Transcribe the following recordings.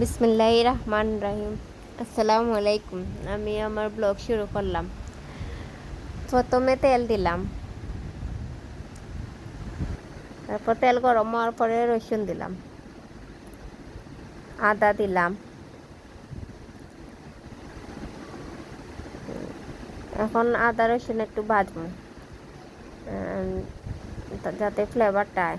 বিসমিল্লাহ রহমান রাহিম আসসালামু আলাইকুম আমি আমার ব্লগ শুরু করলাম। প্রথমে তেল দিলাম। তারপর তেল গরম হওয়ার পরে রসুন দিলাম। আদা দিলাম। এখন আদা রসুন একটু ভাজবো। যাতে ফ্লেভারটা আয়।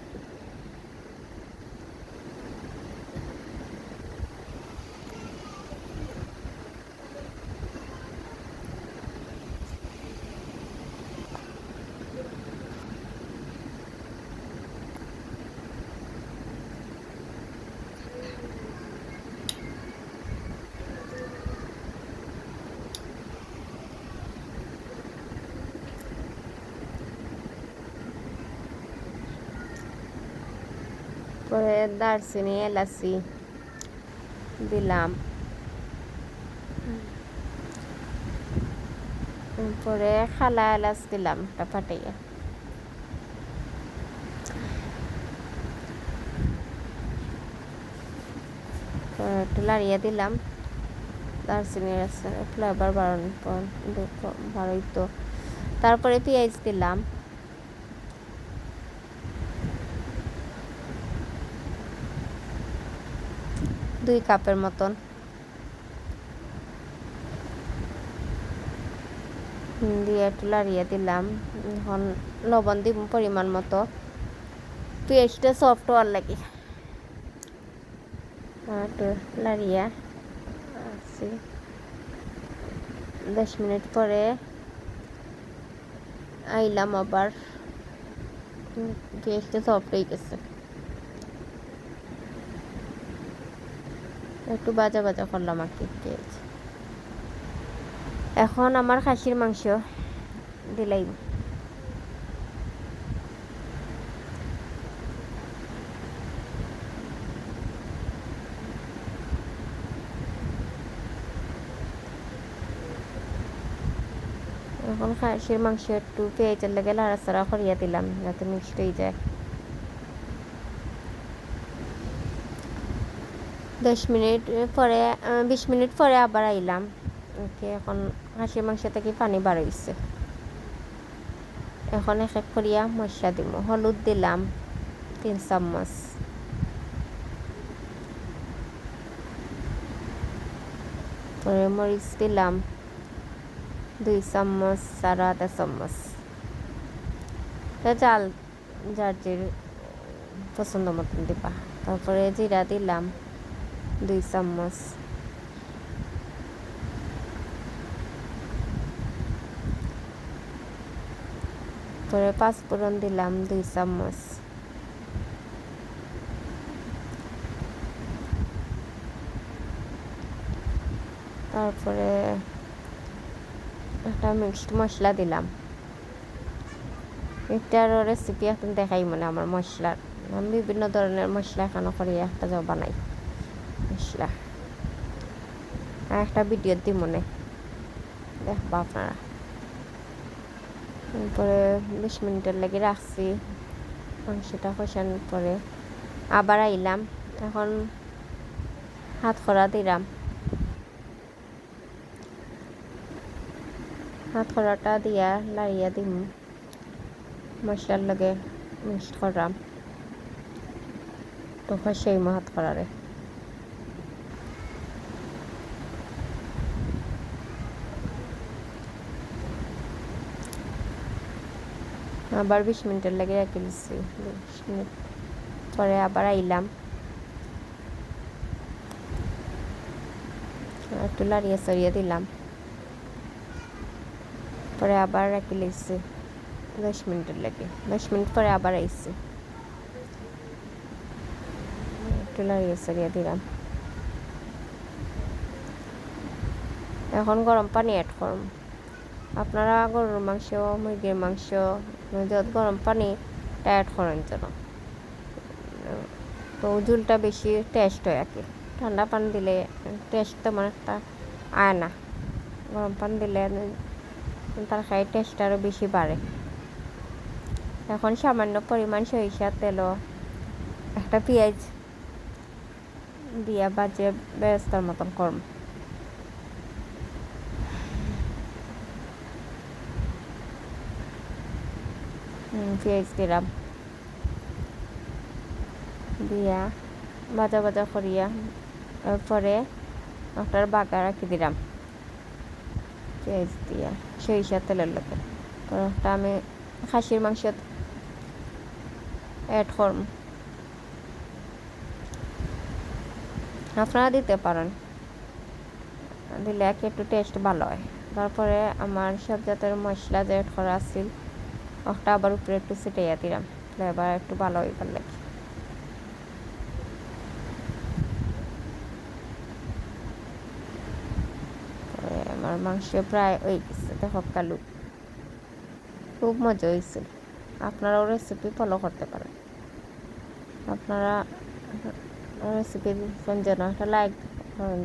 পরে দারচিনি, এলাচি দিলাম। পরে খালা এলাচ দিলাম একটা ফাটাইয়া। একটু লাড়িয়ে দিলাম। দারচিনি ফ্লেভার বাড়ানোর পর বাড়াই তো তারপরে পেঁয়াজ দিলাম। দুই কাপের মতন। দিয়ে একটু লাড়িয়ে দিলাম। এখন লবণ দিব পরিমাণ মতো। পেঁয়াজটা সফট হওয়ার লাগে। একটু লাড়িয়ে আসি দশ মিনিট পরে আইলাম আবার। পেঁয়াজটা সফট হয়ে গেছে। একটু বাজা বাজা করলাম আর কি এখন আমার খাসির মাংস দিলাই। এখন খাসির মাংস একটু পেঁয়াজের লেগে লাড়াচাড়া করিয়া দিলাম, যাতে মিক্সড হয়ে যায়। দশ মিনিট পরে বিশ মিনিট পরে আবার আইলাম। ওকে, এখন হাঁসির মাংস থেকে পানি বার এখন এক এক করিয়া মশলা দিব হলুদ দিলাম, তিন চামচ। পরে মরিচ দিলাম, দুই চামচ আর আধা চামচ। চাল যার যে পছন্দ মতন দিবা। তারপরে জিরা দিলাম। দুই চামচ পরে পাঁচফোড়ন দিলাম দুই চামচ তারপরে একটা মিক্সড মশলা দিলাম এটারও রেসিপি এখন দেখাই মানে আমার মশলার আমি বিভিন্ন ধরনের মশলা এখানে করি একটা বানাই মশলা আর একটা ভিডিও দিই মনে। দেখব আপনারা তারপরে বিশ মিনিটের লেগে রাখছি। মাংসটা কষানোর পরে আবার আইলাম। এখন হাত খরা দিলাম। হাত খরাটা দিয়া লাড়িয়া দিম। মশলার লগে মিক্সড করাম তো সেই হাত খরারে। আবার বিশ মিনিটের লাগে রেখে দিচ্ছি বিশ মিনিট পরে আবার আইলাম। একটু লাড়িয়ে সরিয়ে দিলাম। পরে আবার রেখে লিখছি দশ মিনিটের লাগে। দশ মিনিট পরে আবার আইসি একটু লাড়িয়ে সরিয়ে দিলাম। এখন গরম পানি অ্যাড করুন আপনারা গরুর মাংস, মুরগির মাংস যত গরম পানি অ্যাড করেন যেন তো ঝুলটা বেশি টেস্ট হয় আর কি ঠান্ডা পানি দিলে টেস্ট তেমন একটা আয় না। গরম পানি দিলে তার খাই টেস্ট আরও বেশি বাড়ে এখন সামান্য পরিমাণ সরিষা তেলও একটা পেঁয়াজ দিয়া বাজে ব্যস্তার মতন করম পেঁয়াজ দিলাম। দিয়া বাজা বাজা করিয়া এরপরে ওটার বাগা রাখি দিলাম। পেঁয়াজ দিয়া সরিষা তেলের লোকে ওটা আমি খাসির মাংস অ্যাড করম। আপনারা দিতে পারেন। দিলে একটু টেস্ট ভালো হয়। তারপরে আমার সব জাতের মশলা যে অ্যাড করা আছিল ওটা আবার উপরে একটু ছিটাইয়া দিলাম। ফ্লেভার একটু ভালো হইবার লাগে। আমার মাংস প্রায় হয়ে গেছে। দেখো কালু, খুব মজা হয়েছিল আপনারাও রেসিপি ফলো করতে পারেন। আপনারা রেসিপি যেন একটা লাইক করেন